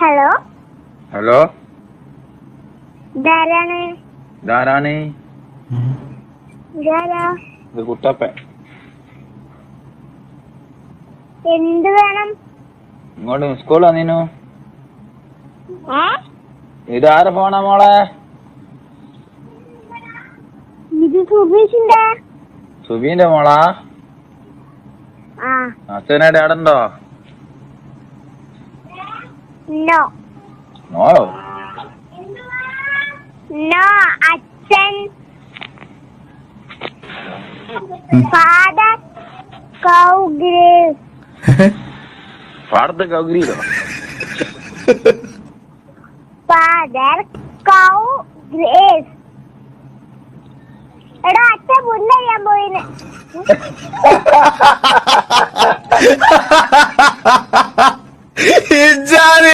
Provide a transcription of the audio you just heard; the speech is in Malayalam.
ഹലോ ഹലോ ഇതാരാണ്? ഇതാരാണ്? ഇതാരാ? ഇത് കുട്ടപ്പൻ. എന്ത് വേണം? ഇങ്ങോട്ട് സ്കൂൾ വന്നിനു. ഇത് ഇതാരെ ഫോണാ മോളെ? ഇത് സുബീഷിന്റെ? സുബീന്റെ മോളാ? അച്ഛനായിട്ട് ആടുണ്ടോ? നോ നോ നോ അച്ഛൻ. ഫാദർ കൗ ഫാദർ കൗഗിരിയിലോ ഫാദർ കൗ ഗ്രേസ് എടാ അച്ഛൻ മുന്നറിയാൻ പോയിന്. ഇജാന്